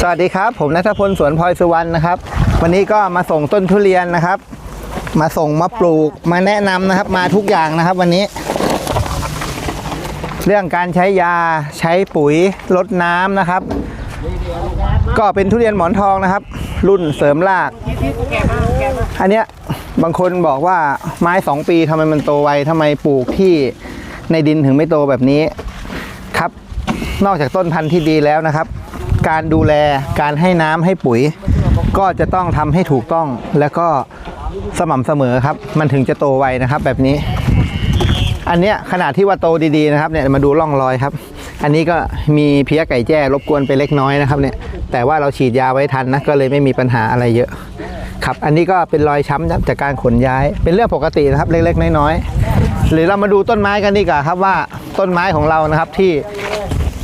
สวัสดีครับ ผมนัทพลสวนพลอยสุวรรณนะครับ วันนี้ก็มาส่งต้นทุเรียนนะครับ มาส่งมาปลูกมาแนะนำนะครับ มาทุกอย่างนะครับ วันนี้ เรื่องการใช้ยาใช้ปุ๋ยลดน้ำนะครับ ก็เป็นทุเรียนหมอนทองนะครับ รุ่นเสริมราก อันเนี้ยบางคนบอกว่าไม้สองปีทำไมมันโตไวทำไมปลูกที่ในดินถึงไม่โตแบบนี้ครับ นอกจากต้นพันธุ์ที่ดีแล้วนะครับ การดูแลการให้น้ำให้ปุ๋ย ก็จะต้องทำให้ถูกต้องแล้วก็สม่ำเสมอครับ มันถึงจะโตไวนะครับ แบบนี้ อันเนี้ยขนาดที่ว่าโตดีๆนะครับเนี่ยมาดูร่องรอยครับ อันนี้ก็มีเพี้ยไก่แจ้รบกวนไปเล็กน้อยนะครับเนี่ยแต่ว่าเราฉีดยาไว้ทันนะก็เลยไม่มีปัญหาอะไรเยอะครับ อันนี้ก็เป็นรอยช้ำจากการขนย้าย เป็นเรื่องปกตินะครับ เล็กๆ น้อยๆ หรือเรามาดูต้นไม้กันดีกว่าครับว่าต้นไม้ของเรานะครับที่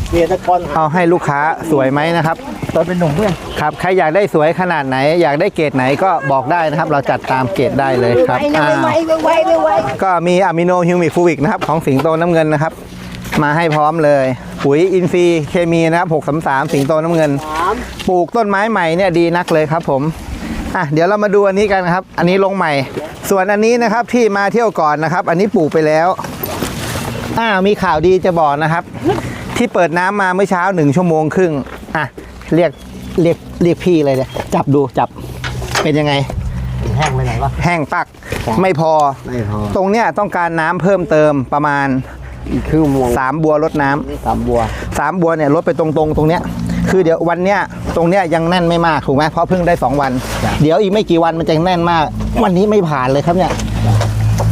เกียรติกรเอาให้ลูกค้าสวยไหมนะครับ ตอนเป็นหนุ่มเพื่อนครับใครอยากได้สวยขนาดไหน อยากได้เกรดไหนก็บอกได้นะครับ เราจัดตามเกรดได้เลยครับอ่าไวไวไวก็มีอะมิโนฮิวมิกฟูวิกนะครับ ของสิงโตน้ำเงินนะครับ มาให้พร้อมเลย ปุ๋ยอินทรีย์เคมีนะครับ633 สิงโตน้ำเงิน ปลูกต้นไม้ใหม่เนี่ยดีนักเลยครับผมอะเดี๋ยวเรามาดูอันนี้กันนะครับ อันนี้ลงใหม่ ส่วนอันนี้นะครับที่มาเที่ยวก่อนนะครับ อันนี้ปลูกไปแล้วอ่ามีข่าวดีจะบอกนะครับ ที่เปิดน้ำมาเมื่อเช้าหนึ่งชั่วโมงครึ่งอะเรียกเรียกเรียกพี่เลยเนี่ยจับดูจับเป็นยังไง แห้งไปไหนวะ แห้งปักไม่พอ ไม่พอ ตรงเนี้ยต้องการน้ำเพิ่มเติมประมาณคือมวง3บัวลดน้ำ สามบัว สามบัวเนี่ยลดไปตรงๆ ตรงเนี้ยคือเดี๋ยววันเนี้ยตรงเนี้ยยังแน่นไม่มากถูกไหมเพราะเพิ่งได้ 2 วันเดี๋ยวอีกไม่กี่วันมันจะแน่นมาก วันนี้ไม่ผ่านเลยครับเนี่ย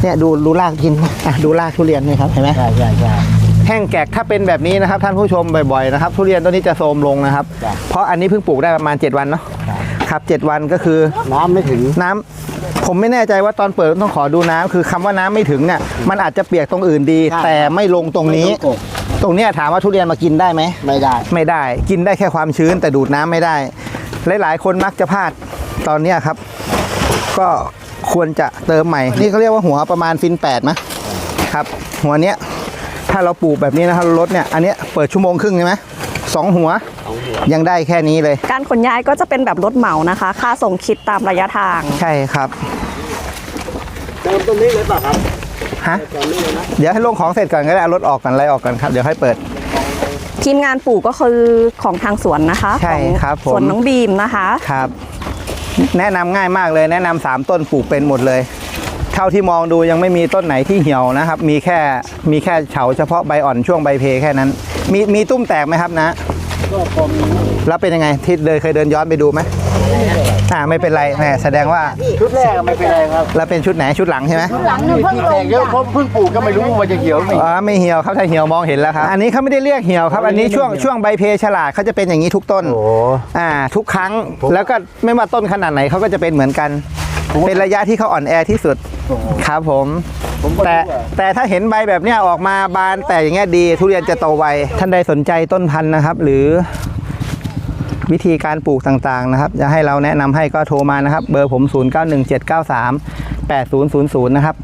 เนี่ยดูดูรากกินอะดูรากทุเรียนนี่ครับเห็นไหมใช่ใช่ใช่ แห้งแกกถ้าเป็นแบบนี้นะครับ ท่านผู้ชมบ่อยๆนะครับทุเรียนต้นนี้จะโทรมลงนะครับครับเพราะอันนี้เพิ่งปลูกได้ประมาณ 7 วันเนาะครับครับ7วันก็คือน้ำไม่ถึง น้ำผมไม่แน่ใจว่าตอนเปิดต้องขอดูน้ำคือคำว่าน้ำไม่ถึงเนี่ยมันอาจจะเปียกตรงอื่นดี ใช่ แต่ไม่ลงตรงนี้ ไม่ลงกกตรงเนี้ยถามว่าทุเรียนมากินได้ไหม ไม่ได้ ไม่ได้กินได้แค่ความชื้นแต่ดูดน้ำไม่ได้ หลาย ๆ คนมักจะพลาดตอนเนี้ยครับ ก็ควรจะเติมใหม่ นี่เขาเรียกว่าหัวประมาณฟินแปดนะครับ หัวเนี้ย ถ้าเราปลูกแบบนี้นะครับรถเนี่ยอันเนี้ยเปิดชั่วโมงครึ่งใช่ไหมสองหัว ยังได้แค่นี้เลย การขนย้ายก็จะเป็นแบบรถเหมานะคะ ค่าส่งคิดตามระยะทาง ใช่ครับเติมตรงนี้เลยป่ะครับฮะเติมนี่เลยนะเดี๋ยวให้ลงของเสร็จก่อนก็ได้เอารถออกก่อนไล่ออกก่อนครับเดี๋ยวค่อยเปิด ทีมงานปลูกก็คือของทางสวนนะคะใช่ของครับผมสวนน้องบีมนะคะครับ แนะนำง่ายมากเลยแนะนำสามต้นปลูกเป็นหมดเลย เท่าที่มองดูยังไม่มีต้นไหนที่เหี่ยวนะครับ มีแค่มีแค่เฉาเฉพาะใบอ่อนช่วงใบเพแค่นั้น มีมีตุ้มแตกไหมครับนะก็พอมีแล้วเป็นยังไงที่เดินเคยเดินย้อนไปดูไหมอ่าไม่เป็นไรแหมแสดงว่าชุดแรกไม่เป็นไรครับแล้วเป็นชุดไหนชุดหลังใช่ไหมหลังนึงเพิ่งลงเยอะเพราะเพิ่งปลูกก็ไม่รู้ว่าจะเขียวไม่อ๋อไม่เหี่ยวครับถ้าเหี่ยวมองเห็นแล้วครับอันนี้เขาไม่ได้เรียกเหี่ยวครับ อันนี้ช่วงช่วงใบเพฉลาดเขาจะเป็นอย่างนี้ทุกต้นโอ้อ่า ทุกครั้งแล้วก็ไม่ว่าต้นขนาดไหนเขาก็จะเป็นเหมือนกัน เป็นระยะที่เขาอ่อนแอที่สุดครับผมผมก็แต่รู้ว่าแต่ถ้าเห็นใบแบบเนี้ยออกมาบานแต่อย่างเงี้ยดี ทุเรียนจะโตไวท่านใดสนใจต้นพันธุ์นะครับ หรือวิธีการปลูกต่างๆนะครับ จะให้เราแนะนำให้ก็โทรมานะครับ เบอร์ผม 091793 8000 นะครับ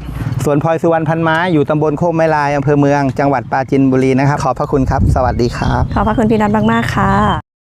สวนพลอยสุวรรณพันไม้อยู่ตำบลโคกไม้ลายอำเภอเมือง จังหวัดปราจินบุรีนะครับ ขอบพระคุณครับ สวัสดีครับ ขอบพระคุณพี่นัทมาก ๆ ค่ะ